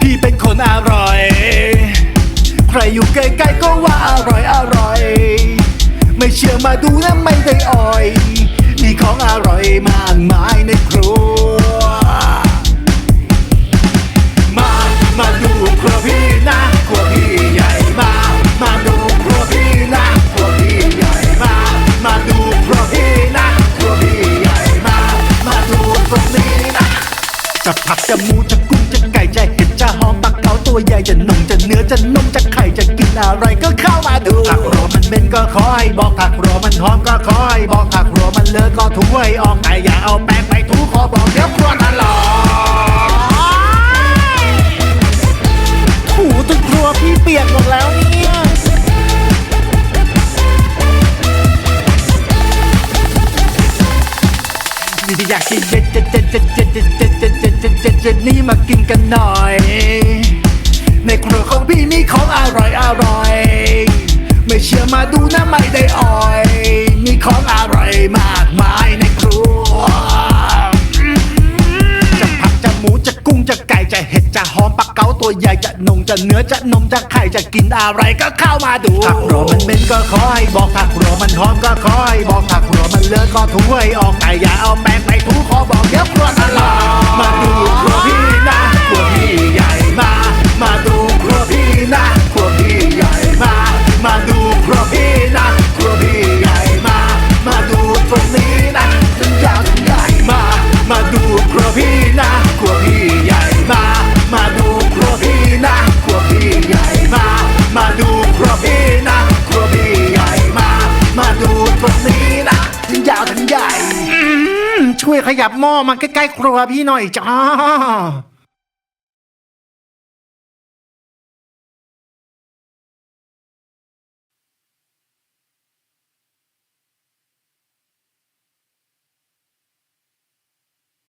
พี่เป็นคนอร่อย ใครอยู่ใกล้ๆก็ว่าอร่อยอร่อย ไม่เชื่อมาดูนะไม่ได้อ่อย มีของอร่อยมากมายในครัว จะหมูจะกุ้งจะไก่จะเห็ดจะหอมปักเขาตัวใหญ่จะนมจะเนื้อจะนมจะไข่จะกินอะไรก็เข้ามาดูผักรวมันเป็นก็คอย บอกผักรวมันหอมก็คอย บอกผักรวมันเลอะก็ถ้วยออกแต่อย่าเอาแป้งไปถูขอบอกเดี๋ยวครัวตลอด นี่อยากกินเจ็ดเจ็ดเจ็ดเจ็ดเจ็ดเจ็ดเจ็ดเจ็ดเจ็ดเจ็ดเจ็ดเจ็ดนี่มากินกันหน่อย ในครัวของพี่มีของอร่อยอร่อย ไม่เชื่อมาดูนะไม่ได้อ่อย มีของอร่อยมากมายในครัว จะผักจะหมูจะกุ้งจะไก่จะเห็ดจะหอมปักเก๋าตัวใหญ่จะนงจะเนื้อจะนมจะไข่จะกินอะไรก็เข้ามาดูผักรวมันเป็นก็คอย บอกผักรวมันหอมก็คอย บอกผักรวมัน เลอะก็ถ้วยออกแต่อย่าเอาแป้งไปถูขอบอกเดี๋ยวครัวตลอดมาดูครัวพี่นะครัวพี่ใหญ่มา มาดูครัวพี่นะครัวพี่ใหญ่มา มาดูครัวพี่นะครัวพี่ใหญ่มา มาดูตรงนี้นะทั้งยาวใหญ่มา มาดูครัวพี่นะครัวพี่ใหญ่มา มาดูครัวพี่นะครัวพี่ใหญ่มา มาดูครัวพี่นะครัวพี่ใหญ่มา มาดูตรงนี้ ช่วยขยับหม้อมาใกล้ๆครัวพี่หน่อยจ้า